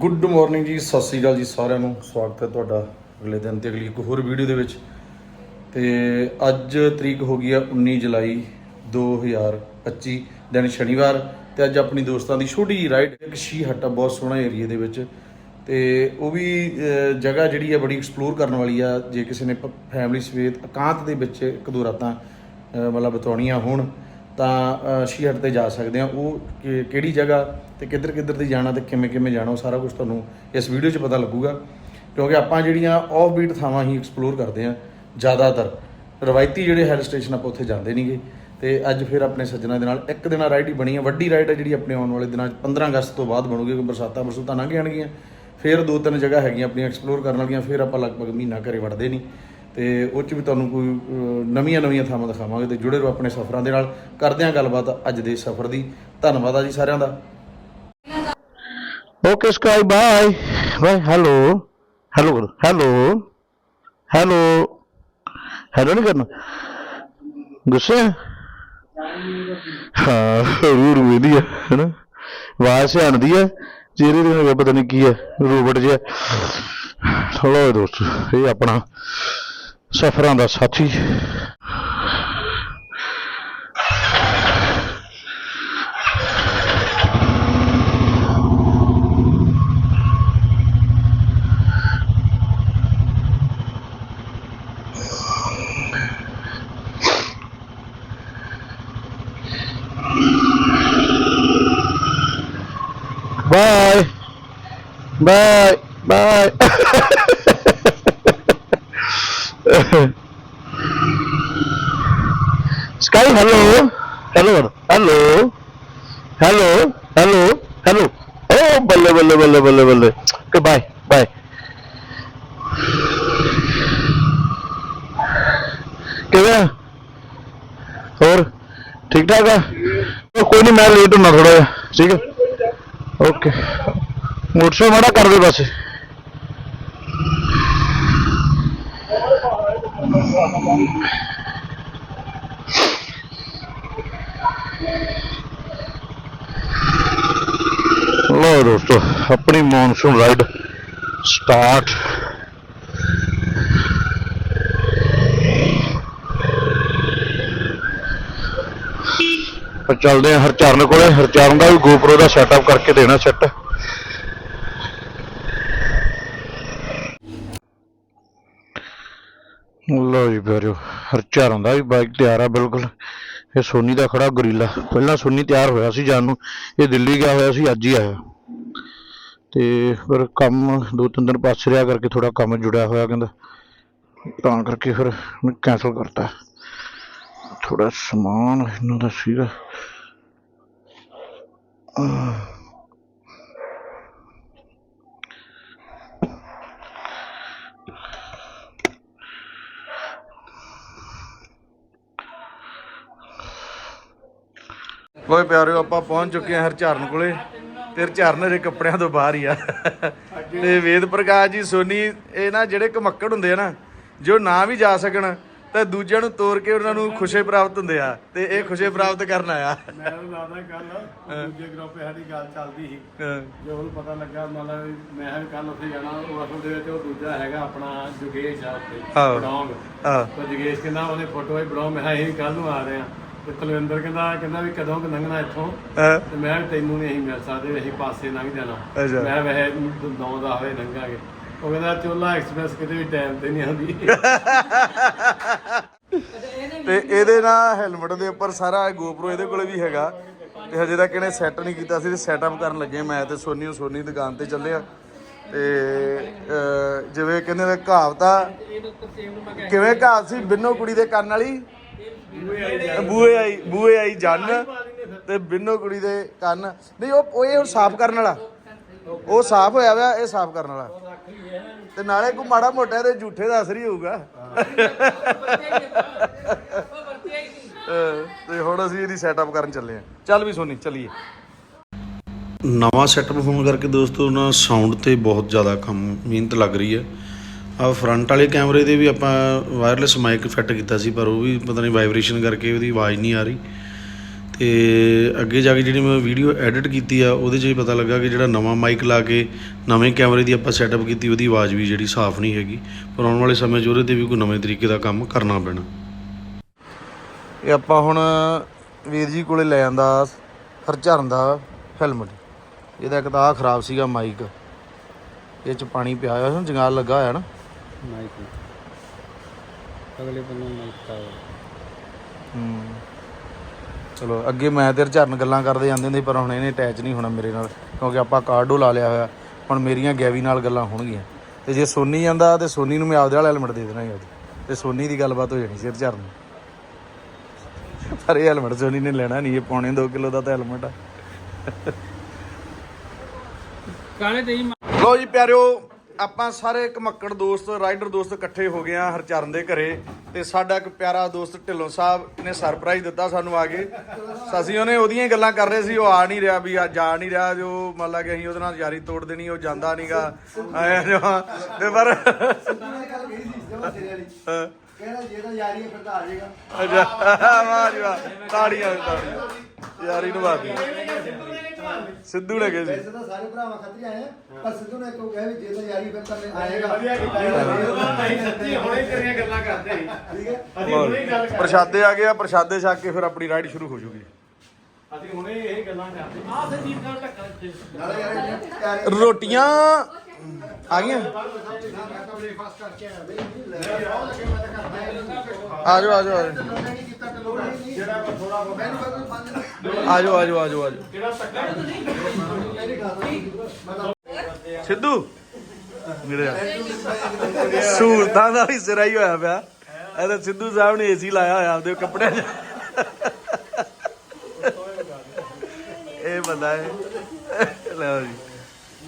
Good morning ਜੀ, ਸਤਿ ਸ੍ਰੀ ਅਕਾਲ ਜੀ ਸਾਰਿਆਂ ਨੂੰ। ਸਵਾਗਤ ਹੈ ਤੁਹਾਡਾ ਅਗਲੇ ਦਿਨ ਤੇ ਅਗਲੀ ਇੱਕ ਹੋਰ ਵੀਡੀਓ ਦੇ ਵਿੱਚ। ਤੇ ਅੱਜ ਤਰੀਕ ਹੋ ਗਈ ਆ 19 ਜੁਲਾਈ 2025 ਦਿਨ ਸ਼ਨੀਵਾਰ ਤੇ ਅੱਜ ਆਪਣੀ ਦੋਸਤਾਂ ਦੀ ਛੋਟੀ ਜਿਹੀ ਰਾਈਡ ਇੱਕ ਸ਼ੀ ਹੱਟਾ ਬਹੁਤ ਸੋਹਣਾ ਏਰੀਆ ਦੇ ਵਿੱਚ। ਤੇ ਉਹ ਵੀ ਜਗ੍ਹਾ ਜਿਹੜੀ ਆ ਬੜੀ ਐਕਸਪਲੋਰ ਕਰਨ ਵਾਲੀ ਆ, ਜੇ ਕਿਸੇ ਨੇ ਫੈਮਿਲੀ ਸਮੇਤ ਇਕਾਂਤ ਦੇ ਵਿੱਚ ਇੱਕ ਦੋ ਰਾਤਾਂ ਮਤਲਬ ਬਤਾਉਣੀਆਂ ਹੋਣ ਤਾਂ ਸ਼ੀ ਤੇ ਜਾ ਸਕਦੇ ਆ। ਉਹ ਕਿ- ਕਿਹੜੀ ਜਗ੍ਹਾ ਤੇ ਕਿੱਧਰ ਕਿੱਧਰ ਦੀ ਜਾਣਾ ਤੇ ਕਿਵੇਂ ਕਿਵੇਂ ਜਾਣਾ, ਉਹ ਸਾਰਾ ਕੁਝ ਤੁਹਾਨੂੰ ਇਸ ਵੀਡੀਓ 'ਚ ਪਤਾ ਲੱਗੂਗਾ। ਕਿਉਂਕਿ ਆਪਾਂ ਜਿਹੜੀਆਂ ਆਫ ਬੀਟ ਥਾਵਾਂ ਹੀ ਐਕਸਪਲੋਰ ਕਰਦੇ ਆ, ਜ਼ਿਆਦਾਤਰ। ਰਵਾਇਤੀ ਜਿਹੜੇ ਹਿਲ ਸਟੇਸ਼ਨ ਆਪਾਂ ਉੱਥੇ ਜਾਂਦੇ ਨਹੀਂਗੇ ਤੇ ਅੱਜ ਫਿਰ ਆਪਣੇ ਸੱਜਣਾ ਦੇ ਨਾਲ ਇੱਕ ਦਿਨਾਂ ਰਾਈਡ ਹੀ ਬਣੀ ਹੈ ਵੱਡੀ ਰਾਈਡ ਹੈ ਜਿਹੜੀ ਆਪਣੇ ਆਉਣ ਵਾਲੇ ਦਿਨਾਂ 'ਚ 15 ਅਗਸਤ ਤੋਂ ਬਾਅਦ ਬਣੂਗੀ, ਕਿਉਂਕਿ ਬਰਸਾਤਾਂ ਬਰਸੂਤਾਂ ਲੰਘ ਜਾਣਗੀਆਂ। ਫਿਰ ਦੋ ਤਿੰਨ ਜਗ੍ਹਾ ਹੈਗੀਆਂ ਆਪਣੀਆਂ ਐਕਸਪਲੋਰ ਕਰਨ ਵਾਲੀਆਂ, ਫਿਰ ਆਪਾਂ ਲਗਭਗ ਮਹੀਨਾ ਘਰੇ ਵੜਦੇ ਨਹੀਂ ਤੇ ਉਹ 'ਚ ਵੀ ਤੁਹਾਨੂੰ ਕੋਈ ਨਵੀਆਂ ਨਵੀਆਂ ਥਾਵਾਂ ਦਿਖਾਵਾਂਗੇ ਤੇ ਜੁੜੇ ਰਹੋ ਆਪਣੇ ਸਫ਼ਰਾਂ ਦੇ ਨਾਲ ਕਰਦੇ ਹਾਂ ਗੱਲਬਾਤ ਅੱਜ ਦੇ ਸਫ਼ਰ ਦੀ ਧੰਨਵਾਦ ਆ ਜੀ ਸਾਰਿਆਂ ਦਾ Okay, Sky, bye. Bye. Hello. Hello. Hello. Hello. Hello ਨਹੀਂ ਕਰਨਾ ਗੁੱਸੇ ਆ? ਹਾਂ ਰੂਰ ਵੇਦੀ ਆ ਹੈਨਾ ਆਵਾਜ਼ ਸੇ ਆਉਂਦੀ ਆ ਚਿਹਰੇ ਦੇ ਨਾਲ ਪਤਾ ਨਹੀਂ ਕੀ ਆ ਰੋਬਟ ਜਿਹਾ ਚਲੋ ਦੋਸਤ ਇਹ ਆਪਣਾ ਸਫਰਾਂ ਦਾ ਸਾਥੀ Bye. Bye. Bye. Sky, hello hello hello hello hello Hello. Oh, ਬੱਲੇ ਬੱਲੇ ਬੱਲੇ ਬੱਲੇ ਬੱਲੇ Okay, bye. Bye. ਕਿਵੇਂ ਹੋਰ ਠੀਕ ਠਾਕ ਆ ਕੋਈ ਨਹੀਂ ਮੈਂ ਲੇਟ ਹੁਣਾ ਥੋੜਾ ਜਿਹਾ ਠੀਕ ਹੈ ਓਕੇ ਮੋਟਰਸਾਈਕਲ ਮਾੜਾ ਕਰ ਦੇ ਬਸ ਲੋ ਦੋਸਤੋ, ਆਪਣੀ ਮੌਨਸੂਨ ਰਾਈਡ ਸਟਾਰਟ ਆਪਾਂ ਚੱਲਦੇ ਆ ਹਰਚਰਨ ਕੋਲੇ। ਹਰਚਰਨ ਦਾ ਵੀ GoPro ਦਾ ਸੈਟਅਪ ਕਰਕੇ ਦੇਣਾ ਸੈੱਟ ਲੋ ਜੀ ਪਿਆਰਿਓ, ਹਰਚਰਨ ਦਾ ਵੀ ਬਾਈਕ ਤਿਆਰ ਆ ਬਿਲਕੁਲ। ਇਹ ਸੋਨੀ ਦਾ ਖੜਾ ਗੋਰੀਲਾ। ਪਹਿਲਾਂ ਸੋਨੀ ਤਿਆਰ ਹੋਇਆ ਸੀ ਜਾਣ ਨੂੰ। ਇਹ ਦਿੱਲੀ ਗਿਆ ਹੋਇਆ ਸੀ, ਅੱਜ ਹੀ ਆਇਆ। ਤੇ ਫਿਰ ਕੰਮ ਦੋ ਤਿੰਨ ਦਿਨ ਪਾਸੇ ਰਿਹਾ ਕਰਕੇ ਥੋੜਾ ਕੰਮ ਜੁੜਿਆ ਹੋਇਆ ਕਹਿੰਦਾ। ਤਾਂ ਕਰਕੇ ਫਿਰ ਮੈਂ ਕੈਨਸਲ ਕਰਤਾ। ਥੋੜਾ ਸਮਾਨ ਇਹਨਾਂ ਦਾ ਸੀਗਾ। ਆਹ। ਪਿਆਰਿਓ, ਆਪਾਂ ਪਹੁੰਚ ਚੁੱਕੇ ਹਾਂ ਹਰਚਰਨ ਕੋਲੇ। ਤੇ ਹਰਚਰਨ ਦੇ ਕੱਪੜਿਆਂ ਤੋਂ ਬਾਹਰ ਹੀ ਆ। ਤੇ ਵੇਦ ਪ੍ਰਕਾਸ਼ ਜੀ ਸੋਨੀ ਇਹ ਨਾ ਜਿਹੜੇ ਕਮੱਕੜ ਹੁੰਦੇ ਆ ਨਾ ਜੋ ਨਾ ਵੀ ਜਾ ਸਕਣ ਤਾਂ ਦੂਜਿਆਂ ਨੂੰ ਤੋੜ ਕੇ ਉਹਨਾਂ ਨੂੰ ਖੁਸ਼ੀ ਪ੍ਰਾਪਤ ਹੁੰਦੇ ਆ। ਤੇ ਇਹ ਖੁਸ਼ੀ ਪ੍ਰਾਪਤ ਕਰਨ ਆਇਆ। ਮੈਂ ਲਾਦਾ ਕੱਲ ਦੂਜੇ ਗਰੁੱਪ ਸਾਡੀ ਗੱਲ ਚੱਲਦੀ ਸੀ। ਹਾਂ। ਜੋ ਉਹਨੂੰ ਪਤਾ ਲੱਗਾ ਮਤਲਬ ਮੈਂ ਵੀ ਕੱਲ ਉੱਥੇ ਜਾਣਾ ਉਹ ਅਸਲ ਦੇ ਵਿੱਚ ਉਹ ਦੂਜਾ ਹੈਗਾ ਆਪਣਾ ਜੁਗੇਸ਼ ਆ ਉੱਥੇ ਆਹੋ। ਬਡੌਂਗ ਆਹ ਤਾਂ ਜੁਗੇਸ਼ ਕਹਿੰਦਾ ਉਹਨੇ ਫੋਟੋ ਹੀ ਬਡੌਂਗ ਮੈਂ ਕਿਹਾ ਅਸੀਂ ਕੱਲ ਨੂੰ ਆ ਰਹੇ ਆ ਤੇ ਕੁਲਵਿੰਦਰ ਕਹਿੰਦਾ ਕਹਿੰਦਾ ਵੀ ਕਦੋਂ ਕਿ ਲੰਘਣਾ ਇੱਥੋਂ? ਹਾਂ। ਤੇ ਮੈਂ ਤੈਨੂੰ ਨਹੀਂ ਅਸੀਂ ਮਿਲ ਸਕਦੇ ਅਸੀਂ ਪਾਸੇ ਲੰਘ ਜਾਣਾ। ਅੱਛਾ। ਮੈਂ ਵੈਸੇ 9 ਦਾ ਹੋਵੇ ਲੰਘਾਂਗੇ। ਉਹ ਕਹਿੰਦਾ ਚੋਲਾ ਐਕਸਪ੍ਰੈਸ ਕਿਤੇ ਵੀ ਟਾਈਮ ਤੇ ਨਹੀਂ ਆਉਂਦੀ। ਤੇ ਇਹਦੇ ਨਾਲ ਹੈਲਮਟ ਦੇ ਉੱਪਰ ਸਾਰਾ GoPro ਇਹਦੇ ਕੋਲੇ ਵੀ ਹੈਗਾ। ਤੇ ਹਜੇ ਤੱਕ ਇਹਨੇ ਸੈੱਟ ਨਹੀਂ ਕੀਤਾ ਸੀ ਤੇ ਸੈਟਅਪ ਕਰਨ ਲੱਗੇ ਮੈਂ ਤੇ ਸੋਨੀ ਉਹ ਸੋਨੀ ਦੁਕਾਨ ਤੇ ਚੱਲੇ ਆ। ਤੇ ਅਹ, ਜਿਵੇਂ ਕਹਿੰਦੇ ਨੇ ਕਹਾਵਤ ਆ ਕਿਵੇਂ ਕਹਾਵਤ ਸੀ ਬਿੰਨੋ ਕੁੜੀ ਦੇ ਕੰਨ ਵਾਲੀ? ਬੂਏ ਆਈ ਬੂਏ ਆਈ ਜੰਨ ਤੇ ਬਿੰਨੋ ਕੁੜੀ ਦੇ ਕੰਨ। ਨਹੀਂ, ਉਹ ਉਹ ਇਹ ਹੁਣ ਸਾਫ਼ ਕਰਨ ਵਾਲਾ। ਉਹ ਸਾਫ਼ ਹੋਇਆ ਵਾ, ਇਹ ਸਾਫ਼ ਕਰਨ ਵਾਲਾ। ਤੇ ਨਾਲੇ ਕੋ ਮਾੜਾ ਮੋਟਾ ਇਹਦੇ ਝੂਠੇ ਦਾ ਅਸਰ ਹੀ ਹੋਊਗਾ। ਤੇ ਹੁਣ ਅਸੀਂ ਇਹਦੀ ਸੈਟਅਪ ਕਰਨ ਚੱਲੇ ਆ ਚੱਲ ਵੀ ਸੋਨੀ, ਚੱਲੀਏ। ਨਵਾਂ ਸੈਟਅਪ ਹੋਣ ਕਰਕੇ ਦੋਸਤੋ, ਨਾ ਸਾਊਂਡ ਤੇ ਬਹੁਤ ਜ਼ਿਆਦਾ ਕੰਮ, ਮਿਹਨਤ ਲੱਗ ਰਹੀ ਹੈ। ਆ ਫਰੰਟ ਵਾਲੇ ਕੈਮਰੇ ਦੇ ਵੀ ਆਪਾਂ ਵਾਇਰਲੈਸ ਮਾਈਕ ਫਿੱਟ ਕੀਤਾ ਸੀ, ਪਰ ਉਹ ਵੀ ਪਤਾ ਨਹੀਂ ਵਾਈਬ੍ਰੇਸ਼ਨ ਕਰਕੇ ਉਹਦੀ ਆਵਾਜ਼ ਨਹੀਂ ਆ ਰਹੀ। ਤੇ ਅੱਗੇ ਜਾ ਕੇ ਜਿਹੜੀ ਮੈਂ ਵੀਡੀਓ ਐਡਿਟ ਕੀਤੀ ਆ, ਉਹਦੇ 'ਚ ਹੀ ਪਤਾ ਲੱਗਾ ਕਿ ਜਿਹੜਾ ਨਵਾਂ ਮਾਈਕ ਲਾ ਕੇ ਨਵੇਂ ਕੈਮਰੇ ਦੀ ਆਪਾਂ ਸੈਟਅਪ ਕੀਤੀ, ਉਹਦੀ ਆਵਾਜ਼ ਵੀ ਜਿਹੜੀ ਸਾਫ਼ ਨਹੀਂ ਹੈਗੀ। ਪਰ ਆਉਣ ਵਾਲੇ ਸਮੇਂ 'ਚ ਉਹਦੇ ਤੇ ਵੀ ਕੋਈ ਨਵੇਂ ਤਰੀਕੇ ਦਾ ਕੰਮ ਕਰਨਾ ਪੈਣਾ। ਇਹ ਆਪਾਂ ਹੁਣ ਵੀਰ ਜੀ ਕੋਲੇ ਲੈ ਆਂਦਾ ਹਰਚਰਨ ਦਾ ਹੈਲਮਟ ਇਹਦਾ ਇੱਕ ਤਾਂ ਆਹ ਖਰਾਬ ਸੀਗਾ ਮਾਈਕ ਇਹ ਚ ਪਾਣੀ ਪਿਆ ਹੋਇਆ ਸੀ, ਜੰਗਾਲ ਲੱਗਾ ਹੋਇਆ ਨਾ। ਮਾਈਕ ਅਗਲੇ ਬੰਦੇ ਮਾਈਕ ਦਾ ਹੂੰ। ਚਲੋ ਅੱਗੇ ਮੈਂ ਤੇ ਹਰਚਰਨ ਗੱਲਾਂ ਕਰਦੇ ਜਾਂਦੇ ਹੁੰਦੇ ਸੀ, ਪਰ ਹੁਣ ਇਹਨੇ ਅਟੈਚ ਨਹੀਂ ਹੋਣਾ ਮੇਰੇ ਨਾਲ ਕਿਉਂਕਿ ਆਪਾਂ ਕਾਰਡੋ ਲਾ ਲਿਆ ਹੋਇਆ। ਹੁਣ ਮੇਰੀਆਂ ਗੈਵੀ ਨਾਲ ਗੱਲਾਂ ਹੋਣਗੀਆਂ। ਤੇ ਜੇ ਸੋਨੀ ਜਾਂਦਾ ਤੇ ਸੋਨੀ ਨੂੰ ਮੈਂ ਆਪਦੇ ਵਾਲਾ ਹੈਲਮਟ ਦੇ ਦੇਣਾ ਹੀ ਤੇ ਸੋਨੀ ਦੀ ਗੱਲਬਾਤ ਹੋ ਜਾਣੀ ਸੀ ਹਰਚਰਨ ਪਰ ਇਹ ਹੈਲਮਟ ਸੋਨੀ ਨੇ ਲੈਣਾ ਨਹੀਂ ਇਹ ਪੌਣੇ 2 ਕਿਲੋ ਦਾ ਤਾਂ ਹੈਲਮਟ ਆ। ਕਾਲੇ ਤੇ ਹੀ ਲੋ ਜੀ ਪਿਆਰਿਓ ਆਪਾਂ ਸਾਰੇ ਘਮੱਕੜ ਦੋਸਤ ਰਾਈਡਰ ਦੋਸਤ ਇਕੱਠੇ ਹੋ ਗਏ ਆ ਹਰਚਰਨ ਦੇ ਘਰੇ ਤੇ ਸਾਡਾ ਇੱਕ ਪਿਆਰਾ ਦੋਸਤ ਢਿੱਲੋਂ ਸਾਹਿਬ ਨੇ ਸਰਪ੍ਰਾਈਜ਼ ਦਿੱਤਾ ਸਾਨੂੰ ਆ ਕੇ। ਅਸੀਂ ਉਹਨੇ ਉਹਦੀਆਂ ਹੀ ਗੱਲਾਂ ਕਰ ਰਹੇ ਸੀ ਉਹ ਆ ਨਹੀਂ ਰਿਹਾ ਵੀ ਆ ਨਹੀਂ ਰਿਹਾ ਜੋ ਮੰਨ ਲਾ ਕਿ ਅਸੀਂ ਉਹਦੇ ਨਾਲ ਯਾਰੀ ਤੋੜ ਦੇਣੀ ਉਹ ਜਾਂਦਾ ਨਹੀਂਗਾ ਆਇਆ ਜੋ ਤੇ ਪਰ ਹਾਂ। ਕਹਿੰਦਾ ਜੇ ਤਾਂ ਯਾਰੀ ਹੈ ਫਿਰ ਤਾਂ ਆ ਜਾਏਗਾ। ਅੱਛਾ। ਵਾਹ ਜੀ ਵਾਹ। ਤਾੜੀਆਂ ਤਾੜੀਆਂ। ਯਾਰੀ ਨਿਭਾਤੀ ਸਿੱਧੂ ਨੇ ਕਹੀ ਸੀ। ਵੈਸੇ ਤਾਂ ਸਾਰੇ ਭਰਾਵਾਂ ਖਤਰੀ ਆਏ ਆ ਪਰ ਸਿੱਧੂ ਨੇ ਕਿਹਾ ਵੀ ਜੇ ਤਾਂ ਯਾਰੀ ਫਿਰ ਤਾਂ ਆਏਗਾ। ਵਧੀਆ ਕੀਤਾ ਅਸੀਂ ਸੱਚੀ ਹੁਣੇ ਤੇਰੀਆਂ ਗੱਲਾਂ ਕਰਦੇ ਸੀ ਠੀਕ ਹੈ? ਅਸੀਂ ਹੁਣੇ ਗੱਲ ਕਰ ਪ੍ਰਸ਼ਾਦੇ ਆ ਗਏ ਆ ਪ੍ਰਸ਼ਾਦੇ ਛਕ ਕੇ ਫਿਰ ਆਪਣੀ ਰਾਈਡ ਸ਼ੁਰੂ ਹੋ ਜੂਗੀ। ਅਸੀਂ ਹੁਣੇ ਇਹ ਗੱਲਾਂ ਕਰਦੇ ਆਹ ਸੰਜੀਤ ਨਾਲ ਟੱਕਰ ਇੱਥੇ। ਨਾਲੇ ਯਾਰ ਇਹ ਤਿਆਰੀ ਰੋਟੀਆਂ ਆ ਗਈਆਂ? ਆ ਜਾਓ ਆ ਜਾਓ ਆ ਜਾਓ। ਆ ਜਾਓ ਆ ਜਾਓ ਆ ਜਾਓ ਸਿੱਧੂ, ਮੇਰੇ ਯਾਰ ਸਹੂਲਤਾਂ ਦਾ ਵੀ ਸਿਰਾ ਹੀ ਹੋਇਆ ਪਿਆ। ਇਹ ਤਾਂ ਸਿੱਧੂ ਸਾਹਿਬ ਨੇ ਏਸੀ ਲਾਇਆ ਹੋਇਆ ਆਪਦੇ ਕੱਪੜਿਆਂ 'ਚ। ਇਹ ਬੰਦਾ ਹੈ। ਲਓ ਜੀ।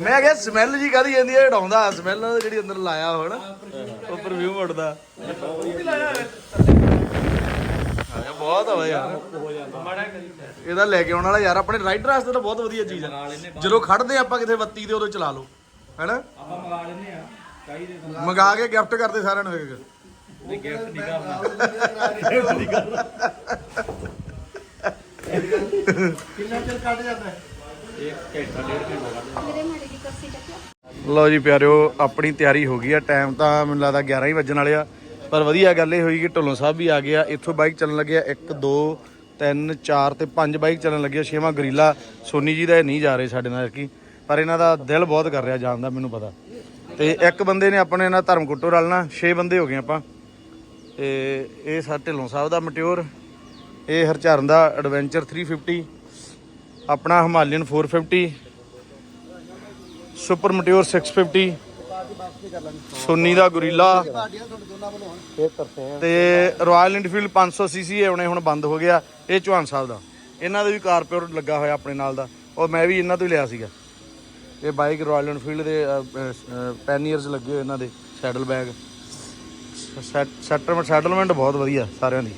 ਮੈਂ ਕਿਹਾ ਸਮੈਲ ਜੀ ਕਾਦੀ ਜਾਂਦੀ ਹੈ ਹਟਾਉਂਦਾ ਸਮੈਲ ਜਿਹੜੀ ਅੰਦਰ ਲਾਇਆ ਹੁਣ। ਉਹ ਪਰਫਿਊਮ ਉੱਡਦਾ ਹਾਂ ਬਹੁਤ ਆ ਯਾਰ ਇਹਦਾ ਲੈ ਕੇ ਆਉਣ ਵਾਲਾ ਯਾਰ ਆਪਣੇ ਰਾਈਡਰ ਵਾਸਤੇ ਤਾਂ ਬਹੁਤ ਵਧੀਆ ਚੀਜ਼ ਹੈ ਜਦੋਂ ਖੜਦੇ ਆਪਾਂ ਕਿਤੇ ਬੱਤੀ ਤੇ ਉਦੋਂ ਚਲਾ ਲਓ। ਹੈਨਾ? ਆਪਾਂ ਮੰਗਾ ਲੈਨੇ ਆ ਚਾਹੀਦੇ ਮੰਗਾ ਕੇ ਗਿਫਟ ਕਰਦੇ ਸਾਰਿਆਂ ਨੂੰ ਇੱਕ। ਕਿੰਨਾ ਚਿਰ ਕੱਢ ਜਾਂਦਾ ਹੈ? ਲਓ ਜੀ ਪਿਆਰਿਓ ਆਪਣੀ ਤਿਆਰੀ ਹੋ ਗਈ ਆ। ਟਾਈਮ ਤਾਂ ਮੈਨੂੰ ਲੱਗਦਾ 11 ਹੀ ਵੱਜਣ ਵਾਲੇ ਆ। ਪਰ ਵਧੀਆ ਗੱਲ ਇਹ ਹੋਈ ਕਿ ਢੋਲੋਂ ਸਾਹਿਬ ਵੀ ਆ ਗਿਆ ਇੱਥੋਂ ਬਾਈਕ ਚੱਲਣ ਲੱਗਿਆ। 1 2 3 4 ਤੇ 5 ਬਾਈਕ ਚੱਲਣ ਲੱਗਿਆ। ਛੇਵਾਂ ਗਰੀਲਾ ਸੋਨੀ ਜੀ ਦਾ ਇਹ ਨਹੀਂ ਜਾ ਰਹੇ ਸਾਡੇ ਨਾਲ ਕੀ। ਪਰ ਇਹਨਾਂ ਦਾ ਦਿਲ ਬਹੁਤ ਕਰ ਰਿਹਾ ਜਾਣ ਦਾ ਮੈਨੂੰ ਪਤਾ। ਤੇ ਇੱਕ ਬੰਦੇ ਨੇ ਆਪਣੇ ਨਾਲ ਧਰਮ ਕੁੱਟੋ ਰਲਣਾ 6 ਬੰਦੇ ਹੋ ਗਏ ਆਪਾਂ। ਤੇ ਇਹ ਸਾ ਢਿੱਲੋਂ ਸਾਹਿਬ ਦਾ ਮਟਿਓਰ। ਇਹ ਹਰਚਰਨ ਦਾ ਐਡਵੈਂਚਰ 350 ਆਪਣਾ ਹਿਮਾਲਯਨ 450 ਸੁਪਰ ਮਟਿਓਰ 650 ਸੋਨੀ ਦਾ ਗੁਰੀਲਾ ਤੇ ਰਾਇਲ ਇਨਫੀਲਡ 500 ਸੀਸੀ ਇਹ ਹੁਣੇ ਹੁਣ ਬੰਦ ਹੋ ਗਿਆ, ਇਹ ਚੌਹਾਨ ਸਾਹਿਬ ਦਾ। ਇਹਨਾਂ ਦੇ ਵੀ ਕਾਰਪੋਰ ਲੱਗਾ ਹੋਇਆ ਆਪਣੇ ਨਾਲ ਦਾ ਉਹ ਮੈਂ ਵੀ ਇਹਨਾਂ ਤੋਂ ਹੀ ਲਿਆ ਸੀਗਾ। ਇਹ ਬਾਈਕ ਰਾਇਲ ਇਨਫੀਲਡ ਦੇ ਪੈਨੀਅਰਸ ਲੱਗੇ ਹੋਏ ਇਹਨਾਂ ਦੇ ਸੈਡਲ ਬੈਗ ਸੈਟਲਮੈਂਟ ਸੈਟਲਮੈਂਟ ਬਹੁਤ ਵਧੀਆ ਸਾਰਿਆਂ ਦੀ।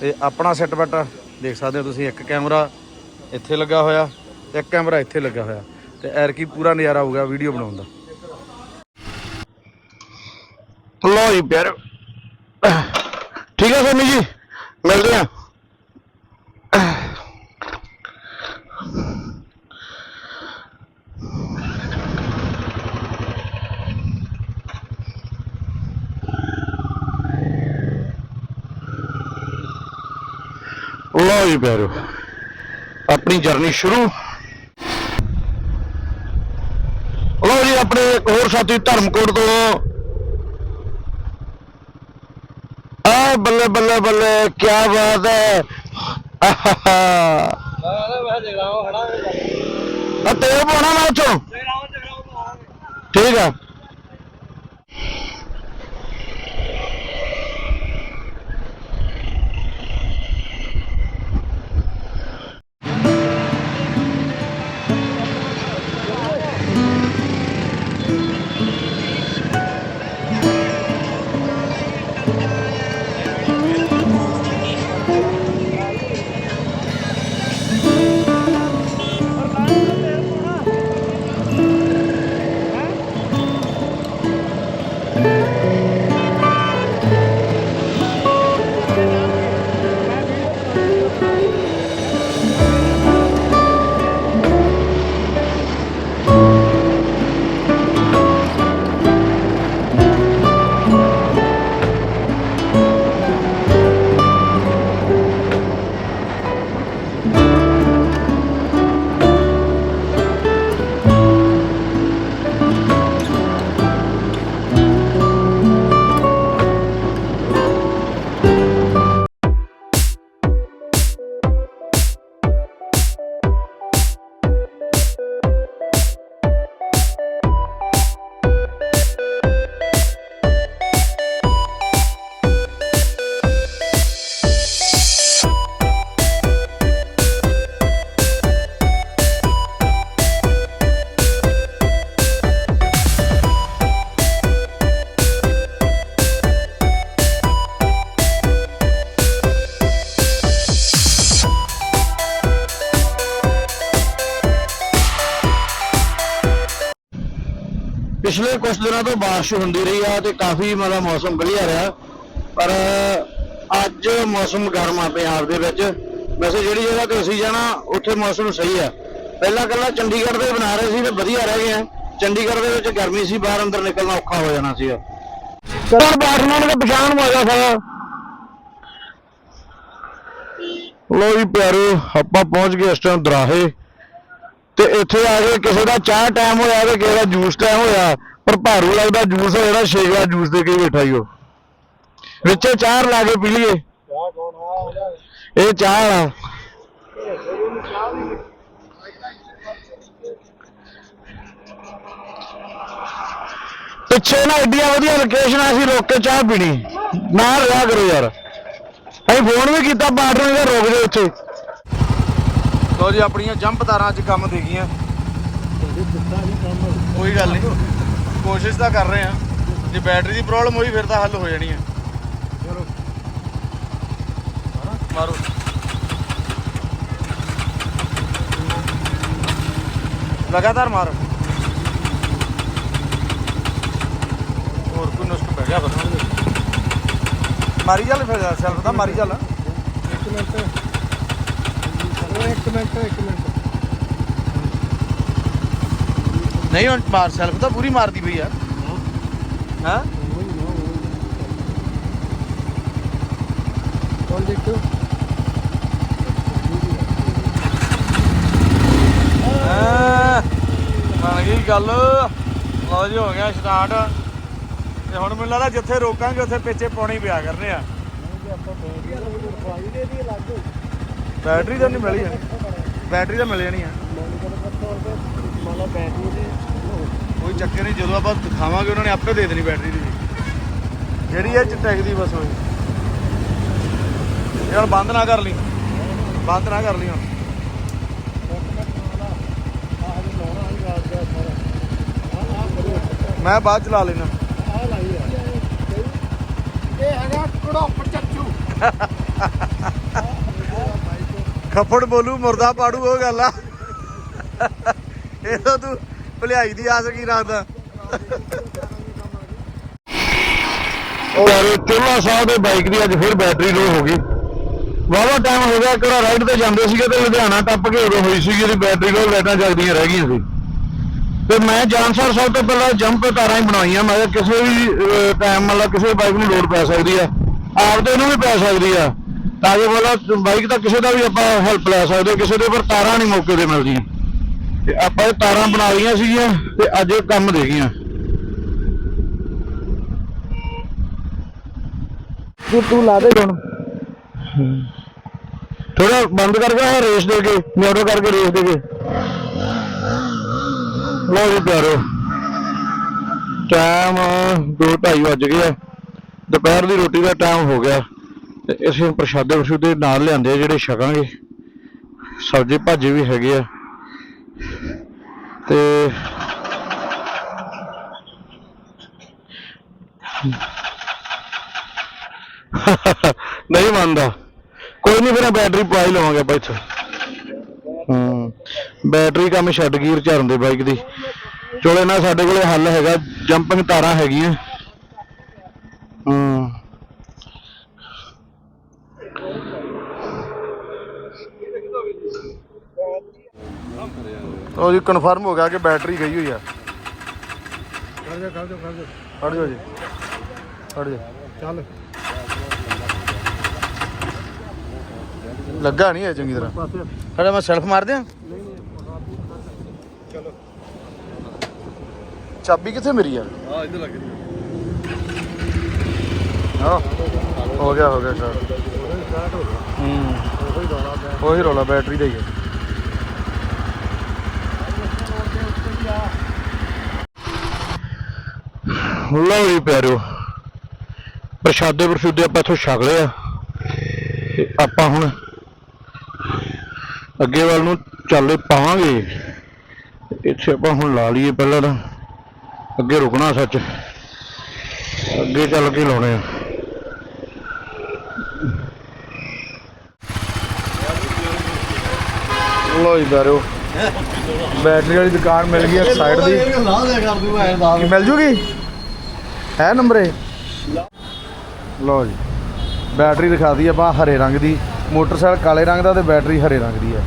ਤੇ ਆਪਣਾ ਸੈਟਬੈਟ ਦੇਖ ਸਕਦੇ ਹੋ ਤੁਸੀਂ, ਇੱਕ ਕੈਮਰਾ ਇੱਥੇ ਲੱਗਾ ਹੋਇਆ ਇੱਕ ਕੈਮਰਾ ਇੱਥੇ ਲੱਗਾ ਹੋਇਆ ਤੇ ਐਰ ਕੀ ਪੂਰਾ ਨਜ਼ਾਰਾ ਹੋਊਗਾ ਵੀਡੀਓ ਬਣਾਉਣ ਦਾ। ਲੋ ਜੀ ਪਿਆਰ। ਠੀਕ ਹੈ ਸੋਨੀ ਜੀ, ਮਿਲਦੇ ਆ ਲੋ ਜੀ ਪਿਆਰੋ। ਆਪਣੀ ਜਰਨੀ ਸ਼ੁਰੂ। ਲੋ ਜੀ ਆਪਣੇ ਇੱਕ ਹੋਰ ਸਾਥੀ ਧਰਮਕੋਟ ਤੋਂ। ਆ ਬੱਲੇ ਬੱਲੇ ਬੱਲੇ ਕੀ ਬਾਤ ਹੈ। ਮੈਂ ਆ ਤੇਲ ਪਾਉਣਾ ਜਗਰਾਉਂ ਜਗਰਾਉਂ ਠੀਕ ਆ। ਬਾਰਿਸ਼ ਹੁੰਦੀ ਰਹੀ ਆ ਤੇ ਕਾਫੀ ਮਤਲਬ ਮੌਸਮ ਵਧੀਆ ਰਿਹਾ। ਪਰ ਅੱਜ ਮੌਸਮ ਗਰਮ ਆ ਪੰਜਾਬ ਦੇ ਵਿੱਚ। ਵੈਸੇ ਜਿਹੜੀ ਜਗ੍ਹਾ ਤੇ ਅਸੀਂ ਜਾਣਾ, ਉੱਥੇ ਮੌਸਮ ਸਹੀ ਆ। ਪਹਿਲਾਂ ਕੱਲਾ ਚੰਡੀਗੜ੍ਹ ਦੇ ਬਣਾ ਰਹੇ ਸੀ ਤੇ ਵਧੀਆ ਰਹਿ ਗਏ ਚੰਡੀਗੜ੍ਹ ਦੇ ਵਿੱਚ ਗਰਮੀ ਸੀ, ਬਾਹਰ ਅੰਦਰ ਨਿਕਲਣਾ ਔਖਾ ਹੋ ਜਾਣਾ ਸੀਗਾ। ਚਲੋ ਬਾਠਨਾਂ ਨੂੰ ਪਛਾਣ ਮੌਜਾ ਸਾਰਾ। ਲੋ ਜੀ ਪਿਆਰੋ, ਆਪਾਂ ਪਹੁੰਚ ਗਏ ਇਸ ਟਾਈਮ ਦਰਾਹੇ। ਤੇ ਇੱਥੇ ਆ ਕੇ ਕਿਸੇ ਦਾ ਚਾਹ ਟਾਈਮ ਹੋਇਆ ਤੇ ਕਿਸੇ ਦਾ ਜੂਸ ਟਾਈਮ ਹੋਇਆ। ਪਰ ਭਾਰੂ ਲੱਗਦਾ ਜੂਸ, ਜਿਹੜਾ ਛੇ ਗਲਾਸ ਜੂਸ ਦੇ ਕੇ ਬੈਠਾ ਹੀ ਉਹ। ਵਿੱਚੇ ਚਾਹ ਲਾ ਕੇ ਪੀ ਲਈਏ। ਇਹ ਚਾਹ ਆ ਪਿੱਛੇ ਨਾ ਏਡੀਆਂ ਵਧੀਆ ਲੋਕੇਸ਼ਨ ਆ ਸੀ ਰੁਕ ਕੇ ਚਾਹ ਪੀਣੀ। ਨਾ ਰਿਹਾ ਕਰੋ ਯਾਰ। ਅਸੀਂ ਫੋਨ ਵੀ ਕੀਤਾ ਬਾਰਡਰ ਨੇ ਰੁਕ ਜਾਓ ਇੱਥੇ ਲੋ ਜੀ, ਆਪਣੀਆਂ ਜੰਪ ਤਾਰਾਂ ਅੱਜ ਕੰਮ ਦੇ ਗਈਆਂ ਕੋਈ ਗੱਲ ਨਹੀਂ ਕੋਸ਼ਿਸ਼ ਤਾਂ ਕਰ ਰਹੇ ਆ ਜੇ ਬੈਟਰੀ ਦੀ ਪ੍ਰੋਬਲਮ ਹੋਈ ਫਿਰ ਤਾਂ ਹੱਲ ਹੋ ਜਾਣੀ ਹੈ। ਮਾਰੋ। ਲਗਾਤਾਰ ਮਾਰੋ। ਹੋਰ ਕੋਈ ਨੁਸਖ ਪੈ ਗਿਆ ਬਸ। ਮਾਰੀ ਚੱਲ ਫਿਰ ਸੈਲਫ ਤਾਂ ਮਾਰੀ ਚੱਲ। ਇੱਕ ਮਿੰਟ। ਇੱਕ ਮਿੰਟ ਇੱਕ ਮਿੰਟ। ਨਹੀਂ ਹੁਣ ਮਾਰ ਸੈਲਫ ਤਾਂ ਪੂਰੀ ਮਾਰਦੀ ਪਈ ਆ। ਹਾਂ? ਕੌਣ ਦੇਖੋ। ਬਣ ਗਈ ਗੱਲ। ਲਓ ਜੀ ਹੋ ਗਿਆ ਸਟਾਰਟ ਤੇ ਹੁਣ ਮੈਨੂੰ ਲੱਗਦਾ ਜਿੱਥੇ ਰੋਕਾਂਗੇ ਉੱਥੇ ਪਿੱਛੇ ਪਾਉਣੀ ਪਿਆ ਕਰਨੇ ਆ। ਬੈਟਰੀ ਤਾਂ ਨਹੀਂ ਮਿਲੀ ਹੈ ਬੈਟਰੀ ਤਾਂ ਮਿਲ ਜਾਣੀ ਆ ਮਾਲਾ ਬੈਟਰੀ ਕੋਈ ਚੱਕਰ ਨਹੀਂ, ਜਦੋਂ ਆਪਾਂ ਦਿਖਾਵਾਂਗੇ, ਉਹਨਾਂ ਨੇ ਆਪੇ ਦੇ ਦੇਣੀ ਬੈਟਰੀ ਦੀ। ਜਿਹੜੀ ਇਹ ਚ ਟੈਕਦੀ ਬਸ ਹੋਈ। ਇਹ ਬੰਦ ਨਾ ਕਰ ਲਈ। ਬੰਦ ਨਾ ਕਰ ਲਈ ਹੁਣ। ਮੈਂ ਬਾਅਦ ਚ ਲਾ ਲੈਣਾ ਆਹ ਇਹ ਹੈਗਾ ਕੜੋਪ ਚੱਚੂ ਖੱਫੜ ਬੋਲੂ, ਮੁਰਦਾ ਪਾੜੂ, ਉਹ ਗੱਲ ਆ। ਇਹ ਤਾਂ ਤੂੰ ਭਲਾਈ ਦੀ ਆਸ ਕੀ ਰੱਖਦਾ। ਉਹ ਯਾਰ ਚੋਲਾ ਸਾਹਿਬ ਦੇ ਬਾਈਕ ਦੀ ਅੱਜ ਫਿਰ ਬੈਟਰੀ ਲੋ ਹੋ ਗਈ। ਵਾਵਾ ਟਾਈਮ ਹੋ ਗਿਆ, ਕਿਹੜਾ ਰਾਈਡ ਤੇ ਜਾਂਦੇ ਸੀਗੇ ਤੇ ਲੁਧਿਆਣਾ ਟੱਪ ਕੇ ਉਦੋਂ ਹੋਈ ਸੀਗੀ ਇਹਦੀ ਬੈਟਰੀ ਲੋ ਲਾਈਟਾਂ ਜਗਦੀਆਂ ਰਹਿ ਗਈਆਂ ਸੀ। ਤੇ ਮੈਂ ਜਾਨਸਰ ਸਭ ਤੋਂ ਪਹਿਲਾਂ ਜੰਪ ਤਾਰਾਂ ਹੀ ਬਣਾਈਆਂ, ਮੈਂ ਕਿਸੇ ਵੀ ਟਾਈਮ ਮਤਲਬ ਕਿਸੇ ਬਾਈਕ ਨੂੰ ਲੋਡ ਪੈ ਸਕਦੀ ਆ। ਆਪਦੇ ਨੂੰ ਵੀ ਪੈ ਸਕਦੀ ਆ। ਤਾਂ ਜੇ ਮਤਲਬ ਬਾਈਕ ਤਾਂ ਕਿਸੇ ਦਾ ਵੀ ਆਪਾਂ ਹੈਲਪ ਲੈ ਸਕਦੇ, ਕਿਸੇ ਦੇ ਪਰ ਤਾਰਾਂ ਨਹੀਂ ਮੌਕੇ ਤੇ ਮਿਲਦੀਆਂ। ਤੇ ਆਪਾਂ ਇਹ ਤਾਰਾਂ ਬਣਾ ਲਈਆਂ ਸੀਗੀਆਂ ਤੇ ਅੱਜ ਇਹ ਕੰਮ ਦੇ ਗਈਆਂ। ਤੂੰ ਤੂੰ ਲਾ ਦੇ ਹੁਣ। ਥੋੜਾ ਬੰਦ ਕਰਕੇ ਰੇਸ ਦੇ ਕੇ ਨਿਊਟਰਲ ਕਰਕੇ ਰੇਸ ਦੇ ਕੇ। ਲਓ ਜੀ ਪਿਆਰੋ ਟਾਈਮ 2:30 ਵੱਜ ਗਏ ਆ। ਦੁਪਹਿਰ ਦੀ ਰੋਟੀ ਦਾ ਟਾਈਮ ਹੋ ਗਿਆ। ਤੇ ਅਸੀਂ ਪ੍ਰਸ਼ਾਦੇ ਪ੍ਰਸ਼ੂਦੇ ਨਾਲ ਲਿਆਂਦੇ ਜਿਹੜੇ ਛਕਾਂਗੇ। ਸਬਜ਼ੀ ਭਾਜੀ ਵੀ ਹੈਗੇ ਆ। ਤੇ ਨਹੀਂ ਮੰਨਦਾ। ਕੋਈ ਨਹੀਂ ਫਿਰ ਬੈਟਰੀ ਪਵਾ ਹੀ ਲਵਾਂਗੇ ਆਪਾਂ ਇੱਥੇ। ਹੂੰ ਬੈਟਰੀ ਕੰਮ ਛੱਡ ਗਈ ਰਚਾਰਨ ਦੇ ਬਾਈਕ ਦੀ। ਚਲੋ ਨਾਲ ਸਾਡੇ ਕੋਲੇ ਹੱਲ ਹੈਗਾ ਜੰਪਿੰਗ ਤਾਰਾਂ ਹੈਗੀਆਂ। ਹੂੰ। ਉਹ ਜੀ ਕਨਫਰਮ ਹੋ ਗਿਆ ਕਿ ਬੈਟਰੀ ਗਈ ਹੋਈ ਆ। ਕਰ ਜਾ ਕਰ ਜਾ ਕਰ ਜਾ। ਖੜ ਜਾਓ ਜੀ। ਖੜ ਜਾ ਚੱਲ। ਲੱਗਾ ਨਹੀਂ ਹੈ ਚੰਗੀ ਤਰ੍ਹਾਂ। ਪਾਸੇ ਖੜਾ ਮੈਂ ਸੈਲਫ ਮਾਰ ਦਿਆਂ? ਚਲੋ। ਚਾਬੀ ਕਿੱਥੇ ਮੇਰੀ ਯਾਰ ਆ ਇੱਧਰ ਲੱਗ ਰਹੀ ਹਾਂ ਹੋ ਗਿਆ ਹੋ ਗਿਆ ਸਟਾਰਟ ਹੋ ਗਿਆ। ਉਹੀ ਰੋਲਾ ਬੈਟਰੀ ਦਾ ਹੀ ਹੈ ਲਓ ਜੀ ਪਿਆਰਿਓ। ਪ੍ਰਸ਼ਾਦੇ ਪ੍ਰਸ਼ੂਦੇ ਆਪਾਂ ਇੱਥੋਂ ਛਕ ਲਏ ਆ। ਤੇ ਆਪਾਂ ਹੁਣ ਅੱਗੇ ਵੱਲ ਨੂੰ ਚੱਲੇ ਪਾਵਾਂਗੇ। ਇੱਥੇ ਆਪਾਂ ਹੁਣ ਲਾ ਲਈਏ ਪਹਿਲਾਂ ਤਾਂ। ਅੱਗੇ ਰੁਕਣਾ ਸੱਚ। ਅੱਗੇ ਚੱਲ ਕੇ ਲਾਉਣੇ ਆ। ਲੋ ਜੀ ਪਿਆਰਿਓ। ਬੈਟਰੀ ਵਾਲੀ ਦੁਕਾਨ ਮਿਲ ਗਈ ਇੱਕ ਸਾਈਡ ਦੀ। ਮਿਲ ਜੂਗੀ? ਹੈ ਨੰਬਰੇ? ਲਓ ਜੀ ਬੈਟਰੀ ਦਿਖਾਦੀ ਆਪਾਂ ਹਰੇ ਰੰਗ ਦੀ। ਮੋਟਰਸਾਈਕਲ ਕਾਲੇ ਰੰਗ ਦਾ ਤੇ ਬੈਟਰੀ ਹਰੇ ਰੰਗ ਦੀ ਹੈ।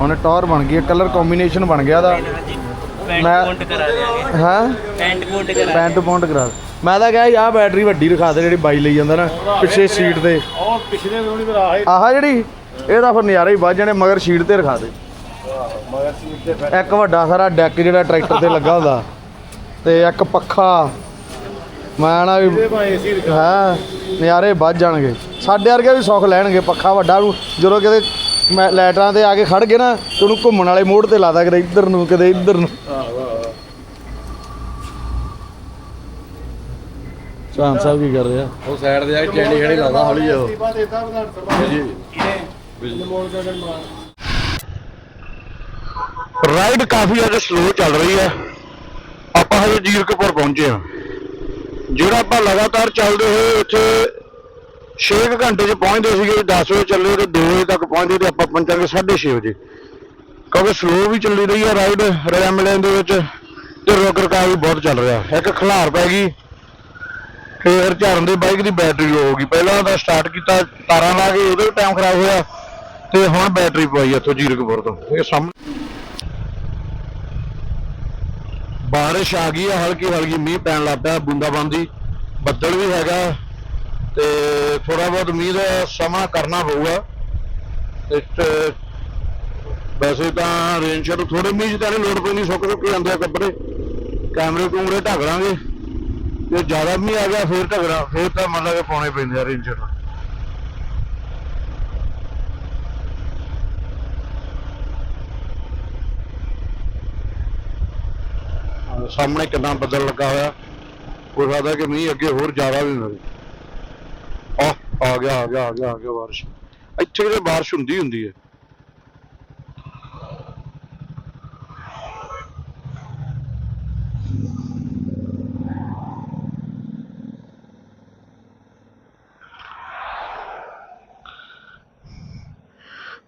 ਹੁਣ ਟੌਰ ਬਣ ਗਈ ਹੈ ਕਲਰ ਕੰਬੀਨੇਸ਼ਨ ਬਣ ਗਿਆ ਦਾ ਪੈਂਟ ਮੈਂ- ਪੁੰਟ ਕਰਾ ਦਿਆਂਗੇ। ਹਾਂ? ਪੈਂਟ ਪੁੰਟ ਕਰਾ ਪੈਂਟ ਪੌਂਟ ਕਰਾ। ਮੈਂ ਤਾਂ ਕਿਹਾ ਯਾ ਬੈਟਰੀ ਵੱਡੀ ਦਿਖਾ ਦੇ ਜਿਹੜੀ ਬਾਈ ਲਈ ਜਾਂਦਾ ਨਾ ਪਿੱਛੇ ਸੀਟ ਤੇ। ਉਹ ਪਿਛਲੇ ਰੋਣੀ ਪਰ ਆਏ ਆਹ ਜਿਹੜੀ ਇਹਦਾ ਫਿਰ ਨਜ਼ਾਰਾ ਹੀ ਵੱਜ ਜਾਣੇ ਮਗਰ ਸੀਟ ਤੇ ਰਖਾ ਦੇ। ਮਗਰ ਸੀਟ ਤੇ ਇੱਕ ਵੱਡਾ ਸਾਰਾ ਡੈਕ ਜਿਹੜਾ ਟਰੈਕਟਰ ਤੇ ਲੱਗਾ ਹੁੰਦਾ। ਤੇ ਇੱਕ ਪੱਖਾ। ਮੈਂ ਨਾ ਵੀ ਹਾਂ? ਨਜ਼ਾਰੇ ਵੱਜ ਜਾਣਗੇ। ਸਾਡੇ ਵਰਗੇ ਵੀ ਸੁੱਖ ਲੈਣਗੇ ਪੱਖਾ ਵੱਡਾ ਨੂੰ ਜਦੋਂ ਕਿਤੇ ਮੈਂ ਲੈਟਰਾਂ ਤੇ ਆ ਕੇ ਖੜ ਗਏ ਨਾ ਤੇ ਉਹਨੂੰ ਘੁੰਮਣ ਵਾਲੇ ਮੋੜ ਤੇ ਲਾਦਾ ਕਿਤੇ ਇੱਧਰ ਨੂੰ ਕਿਤੇ ਇੱਧਰ ਨੂੰ। ਚਾਂਦ ਸਾਹਿਬ ਕੀ ਕਰ ਰਿਹਾ ਉਹ ਸਾਈਡ ਤੇ ਆ ਕੇ ਚੈਂਡੀ ਖੜੀ ਲਾਦਾ ਹੌਲੀ ਉਹ। ਜੀ ਰਾਈਡ ਕਾਫੀ ਅੱਜ ਸਲੋ ਚੱਲ ਰਹੀ ਹੈ। ਆਪਾਂ ਹਜੇ ਜੀਰਕਪੁਰ ਪਹੁੰਚੇ ਹਾਂ। ਜਿਹੜਾ ਆਪਾਂ ਲਗਾਤਾਰ ਚੱਲਦੇ ਹੋਏ ਇੱਥੇ 6 ਘੰਟੇ 'ਚ ਪਹੁੰਚਦੇ ਸੀਗੇ 10 ਵਜੇ ਚੱਲੇ ਤੇ 2 ਵਜੇ ਤੱਕ ਪਹੁੰਚਦੇ ਤੇ ਆਪਾਂ ਪਹੁੰਚਾਂਗੇ 6:30 ਵਜੇ। ਕਿਉਂਕਿ ਸਲੋ ਵੀ ਚੱਲੀ ਰਹੀ ਹੈ ਰਾਈਡ ਰੈਮਲੈਨ ਦੇ ਵਿੱਚ ਤੇ ਰੋਕ ਰਕਾ ਵੀ ਬਹੁਤ ਚੱਲ ਰਿਹਾ। ਇੱਕ ਖਲਾਰ ਪੈ ਗਈ, ਫੇਰ ਝਰਨ ਦੇ ਬਾਈਕ ਦੀ ਬੈਟਰੀ ਲੋ ਹੋ ਗਈ। ਪਹਿਲਾਂ ਤਾਂ ਸਟਾਰਟ ਕੀਤਾ, ਤਾਰਾਂ ਲਾ ਕੇ ਉਹਦਾ ਵੀ ਟਾਈਮ ਖਰਾਬ ਹੋਇਆ ਤੇ ਹੁਣ ਬੈਟਰੀ ਪਵਾਈ ਇੱਥੋਂ ਜੀਰਕਪੁਰ ਤੋਂ। ਇਹ ਸਾਹਮਣੇ ਬਾਰਿਸ਼ ਆ ਗਈ ਹੈ ਹਲਕੀ ਹਲਕੀ ਮੀਂਹ ਪੈਣ ਲੱਗ ਪਿਆ, ਬੂੰਦਾਬਾਂਦੀ। ਬੱਦਲ ਵੀ ਹੈਗਾ ਤੇ ਥੋੜਾ ਬਹੁਤ ਮੀਂਹ ਦਾ ਸਮਾਂ ਕਰਨਾ ਪਊਗਾ। ਤੇ ਵੈਸੇ ਤਾਂ ਰੇਨ ਸ਼ਰ ਥੋੜੇ ਮੀਂਹ 'ਚ ਤਾਂ ਨਹੀਂ ਲੋੜ ਨਹੀਂ ਸੁੱਕ ਸੁੱਕ ਜਾਂਦੇ ਆ ਕੱਪੜੇ। ਕੈਮਰੇ ਕੂਮਰੇ ਢੱਕ ਲਾਂਗੇ। ਜੇ ਜ਼ਿਆਦਾ ਮੀਂਹ ਆ ਗਿਆ, ਫੇਰ ਢਗਣਾ ਫੇਰ ਤਾਂ ਮਤਲਬ ਕਿ ਪਾਉਣੇ ਪੈਂਦੇ ਆ ਰੇਨ ਸ਼ਰ ਸਾਹਮਣੇ ਕਿੰਨਾ ਬੱਦਲ ਲੱਗਾ ਹੋਇਆ ਹੋ ਸਕਦਾ ਕਿ ਮੀਂਹ ਅੱਗੇ ਹੋਰ ਜ਼ਿਆਦਾ ਵੀ ਹੋਵੇ। ਆ ਆ ਗਿਆ ਆ ਗਿਆ ਆ ਗਿਆ ਆ ਗਿਆ ਬਾਰਿਸ਼। ਇੱਥੇ ਕਿਤੇ ਬਾਰਿਸ਼ ਹੁੰਦੀ ਹੁੰਦੀ ਹੈ।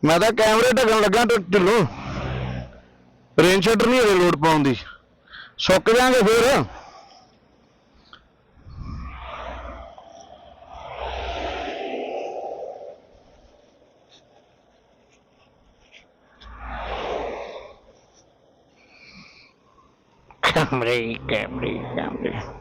ਮੈਂ ਤਾਂ ਕੈਮਰੇ ਢੱਕਣ ਲੱਗਾ ਤੇ ਢਿੱਲੋਂ। ਰੇਨ ਸ਼ਟਰ ਨਹੀਂ ਹਲੇ ਲੋਡ ਪਾਉਣ ਦੀ। ਸੁੱਕ ਜਾਾਂਗੇ ਫੇਰ ਕੈਮਰੇ ਕੈਮਰੇ ਕੈਮਰੇ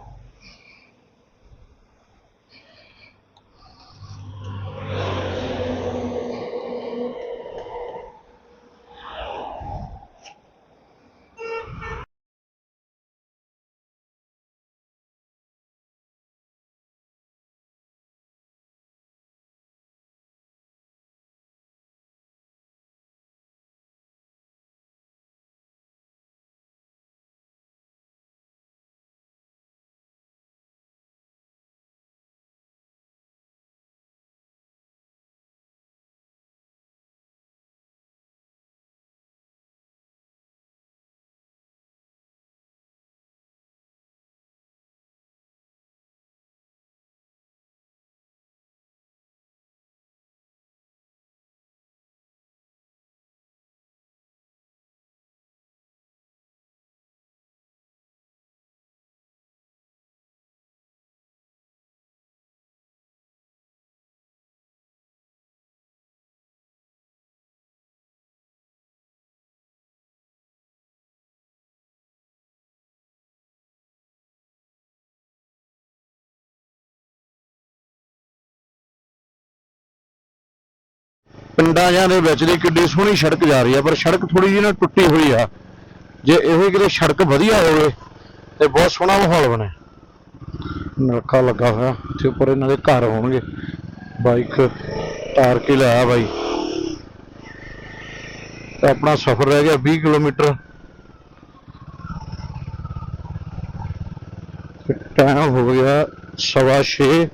ਪਿੰਡਾਂ ਜਾਂ ਦੇ ਵਿੱਚ ਦੀ ਕਿੱਡੀ ਸੋਹਣੀ ਸੜਕ ਜਾ ਰਹੀ ਆ, ਪਰ ਸੜਕ ਥੋੜੀ ਜਿਹੀ ਨਾ ਟੁੱਟੀ ਹੋਈ ਆ। ਜੇ ਇਹੋ ਹੀ ਕਿਤੇ ਸੜਕ ਵਧੀਆ ਹੋਵੇ, ਤੇ ਬਹੁਤ ਸੋਹਣਾ ਮਾਹੌਲ ਬਣੇ। ਨਲਕਾ ਲੱਗਾ ਹੋਇਆ, ਤੇ ਉੱਪਰ ਇਹਨਾਂ ਦੇ ਘਰ ਹੋਣਗੇ। ਬਾਈਕ ਤਾਰ ਕੇ ਲਿਆ ਬਾਈ। ਤੇ ਆਪਣਾ ਸਫ਼ਰ ਰਹਿ ਗਿਆ 20 ਕਿਲੋਮੀਟਰ। ਟਾਈਮ ਹੋ ਗਿਆ ਸਵਾ ਛੇ।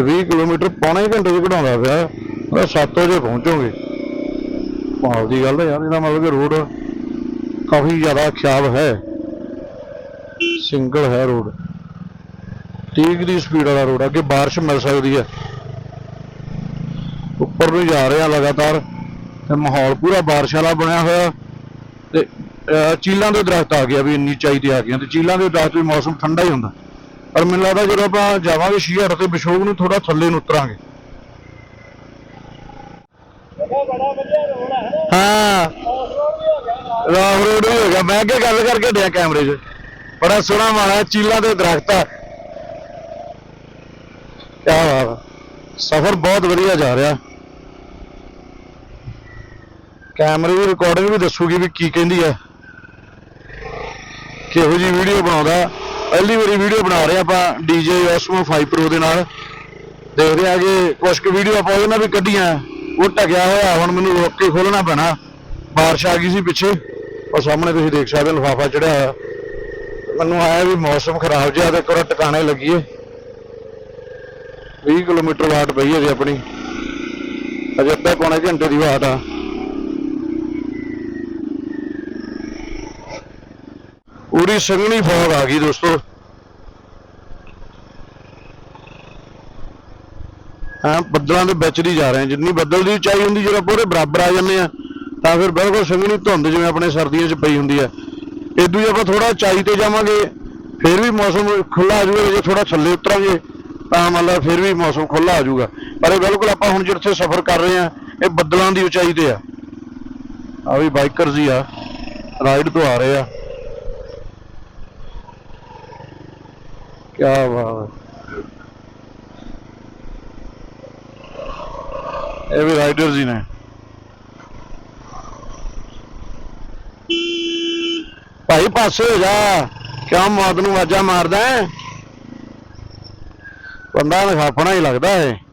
20 ਕਿਲੋਮੀਟਰ ਪੌਣੇ ਘੰਟੇ ਚ ਕਢਾਉਂਦਾ ਪਿਆ। ਉਹ 7 ਵਜੇ ਪਹੁੰਚੋਗੇ। ਭਾਵ ਦੀ ਗੱਲ ਹੈ ਯਾਰ, ਇਹਦਾ ਮਤਲਬ ਕਿ ਰੋਡ ਕਾਫੀ ਜ਼ਿਆਦਾ ਖਿਆਬ ਹੈ। ਸਿੰਗਲ ਹੈ ਰੋਡ। 30 ਦੀ ਸਪੀਡ ਵਾਲਾ ਰੋਡ ਅੱਗੇ ਬਾਰਿਸ਼ ਮਿਲ ਸਕਦੀ ਹੈ ਉੱਪਰ ਨੂੰ ਜਾ ਰਿਹਾ ਲਗਾਤਾਰ, ਤੇ ਮਾਹੌਲ ਪੂਰਾ ਬਾਰਿਸ਼ ਵਾਲਾ ਬਣਿਆ ਹੋਇਆ। ਤੇ ਚੀਲਾਂ ਦੇ ਦਰਖਤ ਆ ਗਿਆ ਵੀ ਇੰਨੀ ਚਾਹੀਦੀ ਆ ਗਈਆਂ, ਤੇ ਚੀਲਾਂ ਦੇ ਦਰਖਤ ਵੀ ਮੌਸਮ ਠੰਡਾ ਹੀ ਹੁੰਦਾ। ਪਰ ਮੈਨੂੰ ਲੱਗਦਾ ਜਦੋਂ ਆਪਾਂ ਜਾਵਾਂਗੇ ਸ਼ੀਹਰ ਤੇ ਬਿਸ਼ੋਗ ਨੂੰ ਥੋੜਾ ਥੱਲੇ ਨੂੰ ਉਤਰਾਂਗੇ। ਹਾਂ। ਰਾਮ ਰੋਡ ਵੀ ਹੋ ਗਿਆ। ਮੈਂ ਅੱਗੇ ਗੱਲ ਕਰਕੇ ਡਿਆ ਕੈਮਰੇ 'ਚ। ਬੜਾ ਸੋਹਣਾ ਮਾਣਾ ਚੀਲਾ ਦੇ ਦਰਖਤ ਆ। ਕਿਆ ਬਾਤ ਸਫ਼ਰ ਬਹੁਤ ਵਧੀਆ ਜਾ ਰਿਹਾ। ਕੈਮਰੇ ਦੀ ਰਿਕਾਰਡਿੰਗ ਵੀ ਦੱਸੂਗੀ ਵੀ ਕੀ ਕਹਿੰਦੀ ਆ। ਕਿਹੋ ਜੀ ਵੀਡੀਓ ਬਣਾਉਂਦਾ। ਪਹਿਲੀ ਵਾਰੀ ਵੀਡੀਓ ਬਣਾ ਰਹੇ ਆਪਾਂ DJ Osmo 5 Pro ਦੇ ਨਾਲ। ਦੇਖਦੇ ਆ ਕਿ ਕੁਝ ਕੁ ਵੀਡੀਓ ਆਪਾਂ ਉਹਦੇ ਨਾਲ ਵੀ ਕੱਢੀਆਂ। ਉਹ ਟਕਿਆ ਹੋਇਆ, ਹੁਣ ਮੈਨੂੰ ਰੋਕ ਕੇ ਖੋਲਣਾ ਪੈਣਾ। ਬਾਰਿਸ਼ ਆ ਗਈ ਸੀ ਪਿੱਛੇ। ਉਹ ਸਾਹਮਣੇ ਤੁਸੀਂ ਦੇਖ ਸਕਦੇ ਹੋ, ਲਿਫਾਫਾ ਚੜਿਆ ਹੋਇਆ। ਮੈਨੂੰ ਆਇਆ ਵੀ ਮੌਸਮ ਖਰਾਬ ਜਿਹਾ ਤੇ ਕੋਰਾ ਟਿਕਾਣੇ ਲੱਗੀਏ। 20 ਕਿਲੋਮੀਟਰ ਵਾਟ ਪਈ ਹੈ ਜੀ ਆਪਣੀ। ਅਜੇ ਅੱਧਾ ਪੌਣੇ ਘੰਟੇ ਦੀ ਵਾਟ ਆ। ਪੂਰੀ ਸੰਘਣੀ ਫੌਗ ਆ ਗਈ ਦੋਸਤੋ। ਹਾਂ, ਬੱਦਲਾਂ ਦੇ ਵਿੱਚ ਦੀ ਜਾ ਰਹੇ ਹਾਂ। ਜਿੰਨੀ ਬੱਦਲ ਦੀ ਉਚਾਈ ਹੁੰਦੀ ਜਦੋਂ ਪੂਰੇ ਬਰਾਬਰ ਆ ਜਾਂਦੇ ਆ ਤਾਂ ਫਿਰ ਬਿਲਕੁਲ ਸੰਘਣੀ ਧੁੰਦ ਜਿਵੇਂ ਆਪਣੇ ਸਰਦੀਆਂ 'ਚ ਪਈ ਹੁੰਦੀ ਆ ਇਦੋਂ ਜੇ ਆਪਾਂ ਥੋੜਾ ਉਚਾਈ ਤੇ ਜਾਵਾਂਗੇ, ਫਿਰ ਵੀ ਮੌਸਮ ਖੁੱਲਾ ਆ ਜਾਊਗਾ, ਜੇ ਥੋੜਾ ਥੱਲੇ ਉਤਰਾਂਗੇ, ਤਾਂ ਮਤਲਬ ਫਿਰ ਵੀ ਮੌਸਮ ਖੁੱਲਾ ਆ ਜਾਊਗਾ। ਪਰ ਇਹ ਬਿਲਕੁਲ ਆਪਾਂ ਹੁਣ ਜਿੱਥੇ ਸਫ਼ਰ ਕਰ ਰਹੇ ਆ ਇਹ ਬੱਦਲਾਂ ਦੀ ਉਚਾਈ ਤੇ ਆ। ਆ ਵੀ ਬਾਈਕਰਸ ਹੀ ਆ, ਰਾਈਡ ਤੋਂ ਆ ਰਹੇ ਆ। ਕਿਆ ਬਾਤ ਹੈ। ਇਹ ਵੀ ਰਾਈਡਰ ਜੀ ਨੇ। ਭਾਈ ਪਾਸੇ ਹੋ ਜਾ। ਕਿਉਂ ਮੌਤ ਨੂੰ ਆਵਾਜ਼ਾਂ ਮਾਰਦਾ ਹੈ। ਬੰਦਾ ਨਖਾਪਣਾ ਹੀ ਲੱਗਦਾ ਹੈ।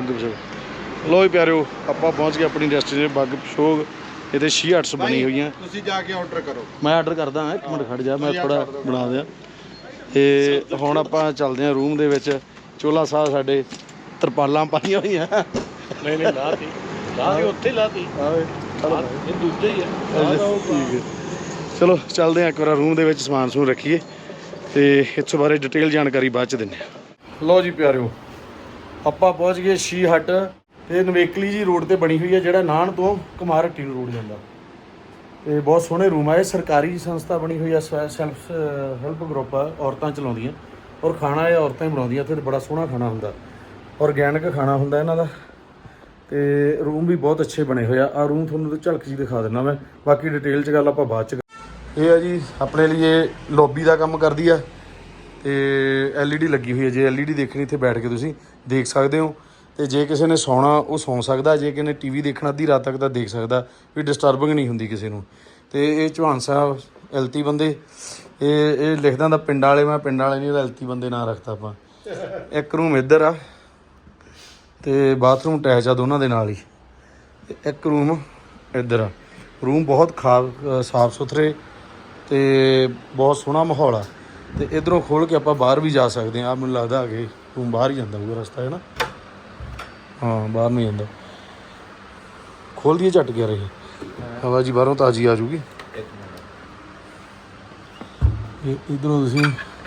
ਬੱਗ ਸ਼ੋਗ ਲੋ ਹੀ ਪਿਆਰਿਓ ਆਪਾਂ ਪਹੁੰਚ ਗਏ ਆਪਣੀ ਡੈਸਟੀਨੇਸ਼ਨ ਬੱਗ ਸ਼ੋਗ ਇਹਦੇ 68 ਬਣੀ ਹੋਈਆਂ। ਤੁਸੀਂ ਜਾ ਕੇ ਆਰਡਰ ਕਰੋ। ਮੈਂ ਆਰਡਰ ਕਰਦਾ ਹਾਂ ਇੱਕ ਮਿੰਟ ਖੜ ਜਾ ਮੈਂ ਥੋੜਾ ਬਣਾ ਦਿਆਂ। ਤੇ ਹੁਣ ਆਪਾਂ ਚੱਲਦੇ ਹਾਂ ਰੂਮ ਦੇ ਵਿੱਚ। ਚੋਲਾ ਸਾਹਿਬ ਸਾਡੇ ਤਰਪਾਲਾਂ ਪਾਈਆਂ ਹੋਈਆਂ। ਨਹੀਂ ਨਹੀਂ ਲਾਤੀ ਲਾਤੀ ਉੱਥੇ ਲਾਤੀ ਆਵੇ ਇਹ ਦੂਜਾ ਹੀ ਹੈ ਠੀਕ ਹੈ। ਚਲੋ ਚੱਲਦੇ ਹਾਂ ਇੱਕ ਵਾਰ ਰੂਮ ਦੇ ਵਿੱਚ ਸਮਾਨ ਸਮੂਨ ਰੱਖੀਏ। ਤੇ ਇਸ ਬਾਰੇ ਡਿਟੇਲ ਜਾਣਕਾਰੀ ਬਾਅਦ ਚ ਦਿੰਦੇ ਹਾਂ। ਲਓ ਜੀ ਪਿਆਰਿਓ ਆਪਾਂ ਪਹੁੰਚ ਗਏ ਸ਼ੀ ਹੱਟ, ਤੇ ਨਵੇਕਲੀ ਜੀ ਰੋਡ ਤੇ ਬਣੀ ਹੋਈ ਹੈ, ਜਿਹੜਾ ਨਾਨ ਤੋਂ ਕੁਮਾਰਹੱਟੀ ਨੂੰ ਰੋਡ ਜਾਂਦਾ। ਤੇ ਬਹੁਤ ਸੋਹਣੇ ਰੂਮ ਆ ਇਹ, ਸਰਕਾਰੀ ਸੰਸਥਾ ਬਣੀ ਹੋਈ ਆ ਸੈਲਫ ਹੈਲਪ ਗਰੁੱਪ ਆ, ਔਰਤਾਂ ਚਲਾਉਂਦੀਆਂ। ਔਰ ਖਾਣਾ ਇਹ ਔਰਤਾਂ ਹੀ ਬਣਾਉਂਦੀਆਂ ਤੇ ਬੜਾ ਸੋਹਣਾ ਖਾਣਾ ਹੁੰਦਾ। ਆਰਗੈਨਿਕ ਖਾਣਾ ਹੁੰਦਾ ਇਹਨਾਂ ਦਾ। ਤੇ ਰੂਮ ਵੀ ਬਹੁਤ ਅੱਛੇ ਬਣੇ ਹੋਏ ਆ। ਰੂਮ ਤੁਹਾਨੂੰ ਝਲਕ ਜੀ ਦਿਖਾ ਦਿੰਦਾ ਮੈਂ। ਬਾਕੀ ਡਿਟੇਲ ਚ ਗੱਲ ਆਪਾਂ ਬਾਅਦ ਚ ਕਰ- ਇਹ ਆ ਜੀ, ਆਪਣੇ ਲਈ ਇਹ ਲੌਬੀ ਦਾ ਕੰਮ ਕਰਦੀ ਆ। ਤੇ LED ਲੱਗੀ ਹੋਈ ਹੈ ਜੇ, LED ਦੇਖਣੀ ਇੱਥੇ ਬੈਠ ਕੇ ਤੁਸੀਂ। ਦੇਖ ਸਕਦੇ ਹੋ। ਤੇ ਜੇ ਕਿਸੇ ਨੇ ਸੌਣਾ, ਉਹ ਸੌਂ ਸਕਦਾ। ਜੇ ਕਿਸੇ ਨੇ ਟੀਵੀ ਦੇਖਣਾ, ਅੱਧੀ ਰਾਤ ਤੱਕ ਤਾਂ ਦੇਖ ਸਕਦਾ। ਵੀ ਡਿਸਟਰਬਿੰਗ ਨਹੀਂ ਹੁੰਦੀ ਕਿਸੇ ਨੂੰ। ਤੇ ਇਹ ਚੌਹਾਨ ਸਾਹਿਬ ਐਲਤੀ ਬੰਦੇ, ਇਹ ਇਹ ਲਿਖਦਾ ਦਾ ਪਿੰਡ ਵਾਲੇ, ਮੈਂ ਪਿੰਡ ਵਾਲੇ ਨਹੀਂ ਐਲਤੀ ਬੰਦੇ ਨਾਂ ਰੱਖਤਾ ਆਪਾਂ। ਇੱਕ ਰੂਮ ਇੱਧਰ ਆ, ਤੇ ਬਾਥਰੂਮ ਅਟੈਚ ਆ ਦੋਨਾਂ ਦੇ ਨਾਲ ਹੀ। ਤੇ ਇੱਕ ਰੂਮ ਇੱਧਰ ਆ। ਰੂਮ ਬਹੁਤ ਖਾਬ ਸਾਫ਼ ਸੁਥਰੇ ਤੇ ਬਹੁਤ ਸੋਹਣਾ ਮਾਹੌਲ ਆ। ਤੇ ਇਧਰੋਂ ਖੋਲ ਕੇ ਆਪਾਂ ਬਾਹਰ ਵੀ ਜਾ ਸਕਦੇ ਆ ਮੈਨੂੰ ਲੱਗਦਾ ਅਗੇ। ਤੂੰ ਬਾਹਰ ਹੀ ਜਾਂਦਾ ਹੋਊਗਾ ਰਸਤਾ, ਹੈ ਨਾ? ਹਾਂ, ਬਾਹਰ ਨਹੀਂ ਜਾਂਦਾ। ਖੋਲ ਦੀਏ ਝਟ ਗਿਆ ਰਹੀ ਹਵਾ ਜੀ ਬਾਹਰੋਂ ਤਾਜ਼ੀ ਆ ਜੂਗੀ ਇਹ ਇਧਰੋਂ ਤੁਸੀਂ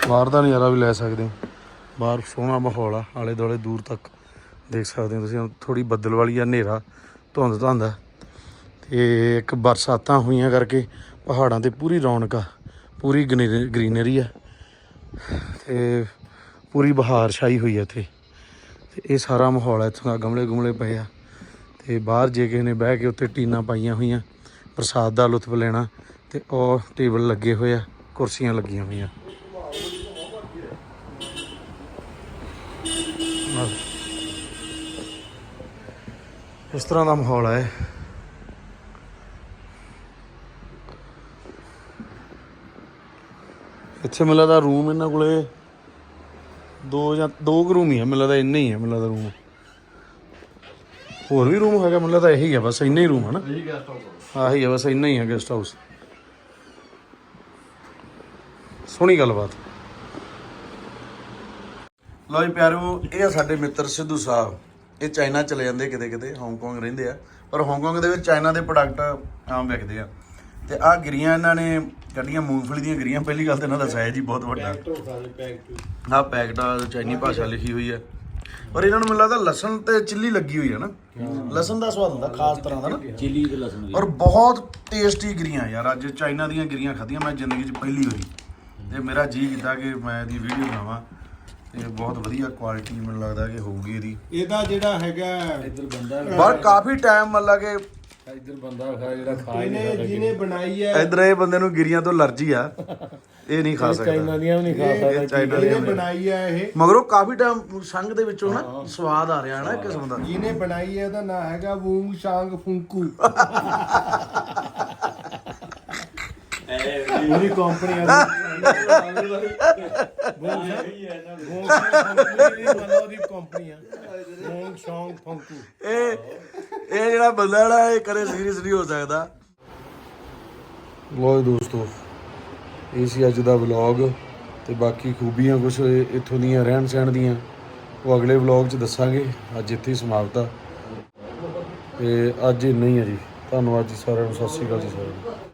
ਬਾਹਰ ਦਾ ਨਜ਼ਾਰਾ ਵੀ ਲੈ ਸਕਦੇ ਹੋ। ਬਾਹਰ ਸੋਹਣਾ ਮਾਹੌਲ ਆ, ਆਲੇ ਦੁਆਲੇ ਦੂਰ ਤੱਕ ਦੇਖ ਸਕਦੇ ਹੋ ਤੁਸੀਂ। ਥੋੜੀ ਬੱਦਲ ਵਾਲੀ ਆ, ਹਨੇਰਾ, ਧੁੰਦ ਧੰਦ ਆ। ਤੇ ਇੱਕ ਬਰਸਾਤਾਂ ਹੋਈਆਂ ਕਰਕੇ ਪਹਾੜਾਂ ਤੇ ਪੂਰੀ ਰੌਣਕ ਆ, ਪੂਰੀ ਗ੍ਰੀਨਰੀ ਆ। ਤੇ ਪੂਰੀ ਬਹਾਰ ਛਾਈ ਹੋਈ ਹੈ ਇੱਥੇ। ਤੇ ਇਹ ਸਾਰਾ ਮਾਹੌਲ ਹੈ, ਇੱਥੋਂ ਦਾ ਗਮਲੇ ਗੁਮਲੇ ਪਏ ਆ। ਤੇ ਬਾਹਰ ਜੇ ਕਿਸੇ ਨੇ ਬਹਿ ਕੇ ਉੱਤੇ ਟੀਨਾਂ ਪਾਈਆਂ ਹੋਈਆਂ, ਪ੍ਰਸਾਦ ਦਾ ਲੁਤਫ ਲੈਣਾ, ਤੇ ਉਹ ਟੇਬਲ ਲੱਗੇ ਹੋਏ ਆ, ਕੁਰਸੀਆਂ ਲੱਗੀਆਂ ਹੋਈਆਂ। ਇਸ ਤਰ੍ਹਾਂ ਦਾ ਮਾਹੌਲ ਹੈ। ਇੱਥੇ ਮੈਨੂੰ ਲੱਗਦਾ ਰੂਮ ਇਹਨਾਂ ਕੋਲੇ। ਦੋ ਜਾਂ ਦੋ ਕੁ ਰੂਮ ਹੀ ਆ ਮੈਨੂੰ ਲੱਗਦਾ ਇੰਨੇ ਹੀ ਆ ਮੈਨੂੰ ਲੱਗਦਾ ਰੂਮ ਹੋਰ ਵੀ ਰੂਮ ਹੈਗਾ ਮੈਨੂੰ ਲੱਗਦਾ ਇਹੀ ਆ ਬਸ ਇੰਨਾ ਹੀ ਰੂਮ ਹੈ ਨਾ। ਇਹੀ ਗੈਸਟ ਹਾਊਸ ਆਹੀ ਆ ਬਸ ਇੰਨਾ ਹੀ ਆ ਗੈਸਟ ਹਾਊਸ ਸੋਹਣੀ ਗੱਲਬਾਤ। ਲਓ ਜੀ ਪਿਆਰੋ ਇਹ ਆ ਸਾਡੇ ਮਿੱਤਰ ਸਿੱਧੂ ਸਾਹਿਬ। ਇਹ ਚਾਈਨਾ ਚਲੇ ਜਾਂਦੇ ਕਿਤੇ ਕਿਤੇ ਹਾਂਗਕਾਂਗ ਰਹਿੰਦੇ ਆ। ਪਰ ਹਾਂਗਕਾਂਗ ਦੇ ਵਿੱਚ ਚਾਈਨਾ ਦੇ ਪ੍ਰੋਡਕਟ ਆਮ ਵਿਕਦੇ ਆ। ਤੇ ਆਹ ਗਿਰੀਆਂ ਇਹਨਾਂ ਨੇ ਕੱਢੀਆਂ ਮੂੰਗਫਲੀ ਦੀਆਂ ਗਿਰੀਆਂ। ਪਹਿਲੀ ਗੱਲ ਤਾਂ ਇਹਨਾਂ ਦਾ ਸਾਈਜ਼ ਹੀ ਬਹੁਤ ਵੱਡਾ। ਆਹ ਪੈਕਟ ਆ ਚਾਈਨੀ ਭਾਸ਼ਾ ਲਿਖੀ ਹੋਈ ਹੈ ਪਰ ਇਹਨਾਂ ਨੂੰ ਮੈਨੂੰ ਲੱਗਦਾ ਲਸਣ ਤੇ ਚਿੱਲੀ ਲੱਗੀ ਹੋਈ ਹੈ ਨਾ। ਲਸਣ ਦਾ ਸਵਾਦ ਹੁੰਦਾ ਖਾਸ ਤਰ੍ਹਾਂ ਦਾ ਨਾ। ਚਿਲੀ ਤੇ ਲਸਣ ਦੀ ਔਰ ਬਹੁਤ ਟੇਸਟੀ ਗਿਰੀਆਂ ਯਾਰ ਅੱਜ ਚਾਈਨਾ ਦੀਆਂ ਗਿਰੀਆਂ ਖਾਧੀਆਂ ਮੈਂ ਜ਼ਿੰਦਗੀ 'ਚ ਪਹਿਲੀ ਵਾਰੀ। ਤੇ ਮੇਰਾ ਜੀ ਕੀਤਾ ਕਿ ਮੈਂ ਇਹਦੀ ਵੀਡੀਓ ਬਣਾਵਾਂ। ਤੇ ਬਹੁਤ ਵਧੀਆ ਕੁਆਲਿਟੀ ਮੈਨੂੰ ਲੱਗਦਾ ਕਿ ਹੋਊਗੀ ਇਹਦੀ। ਇਹਦਾ ਜਿਹੜਾ ਹੈਗਾ ਇੱਧਰ ਬੰਦਾ ਪਰ ਕਾਫੀ ਟਾਈਮ ਮਤਲਬ ਕਿ ਇੱਧਰ ਬੰਦਾ ਖਾ ਜਿਹੜਾ ਖਾ ਹੀ ਨਹੀਂ ਇਹਨੇ ਜਿਹਨੇ ਬਣਾਈ ਹੈ। ਇਧਰ ਇਹ ਬੰਦੇ ਨੂੰ ਗਿਰੀਆਂ ਤੋਂ ਅਲਰਜੀ ਆ। ਇਹ ਨਹੀਂ ਖਾ ਚਾਈਨਾ ਸਕਦਾ। ਦੀਆਂ ਵੀ ਨਹੀਂ ਖਾ ਇਹ ਸਕਦਾ ਚਾਈਨਾ ਦੀਆਂ ਇਹਨੇ ਬਣਾਈ ਹੈ ਇਹ। ਮਗਰੋਂ ਕਾਫੀ ਟਾਈਮ ਸੰਗ ਦੇ ਵਿੱਚੋਂ ਨਾ ਸਵਾਦ ਆ ਰਿਹਾ ਹੈ ਨਾ ਇੱਕ ਕਿਸਮ ਦਾ। ਜਿਹਨੇ ਬਣਾਈ ਹੈ ਉਹਦਾ ਨਾਮ ਹੈਗਾ ਵੂੰਗ ਸ਼ਾਂਗ ਫੁੰਕੂ। ਪੂਰੀ ਕੰਪਨੀ ਆ। ਉਹਦੀ ਕੰਪਨੀ ਆ। ਵੂੰਗ ਸ਼ਾਂਗ ਫੁੰਕੂ। ਇਹ ਇਹ ਜਿਹੜਾ ਬੰਦਾ ਨਾ ਇਹ ਕਰੇ ਸੀਰੀਅਸ ਨਹੀਂ ਹੋ ਸਕਦਾ। ਲੋ ਦੋਸਤੋ, ਇਹ ਸੀ ਅੱਜ ਦਾ ਵਲੌਗ ਤੇ ਬਾਕੀ ਖੂਬੀਆਂ ਕੁਝ ਇੱਥੋਂ ਦੀਆਂ, ਰਹਿਣ ਸਹਿਣ ਦੀਆਂ, ਉਹ ਅਗਲੇ ਵਲੌਗ 'ਚ ਦੱਸਾਂਗੇ, ਅੱਜ ਇੱਥੇ ਹੀ ਸਮਾਪਤ ਆ। ਤੇ ਅੱਜ ਇੰਨਾ ਹੀ ਹੈ ਜੀ। ਧੰਨਵਾਦ ਜੀ ਸਾਰਿਆਂ ਨੂੰ, ਸਤਿ ਸ਼੍ਰੀ ਅਕਾਲ ਜੀ ਸਾਰਿਆਂ ਨੂੰ।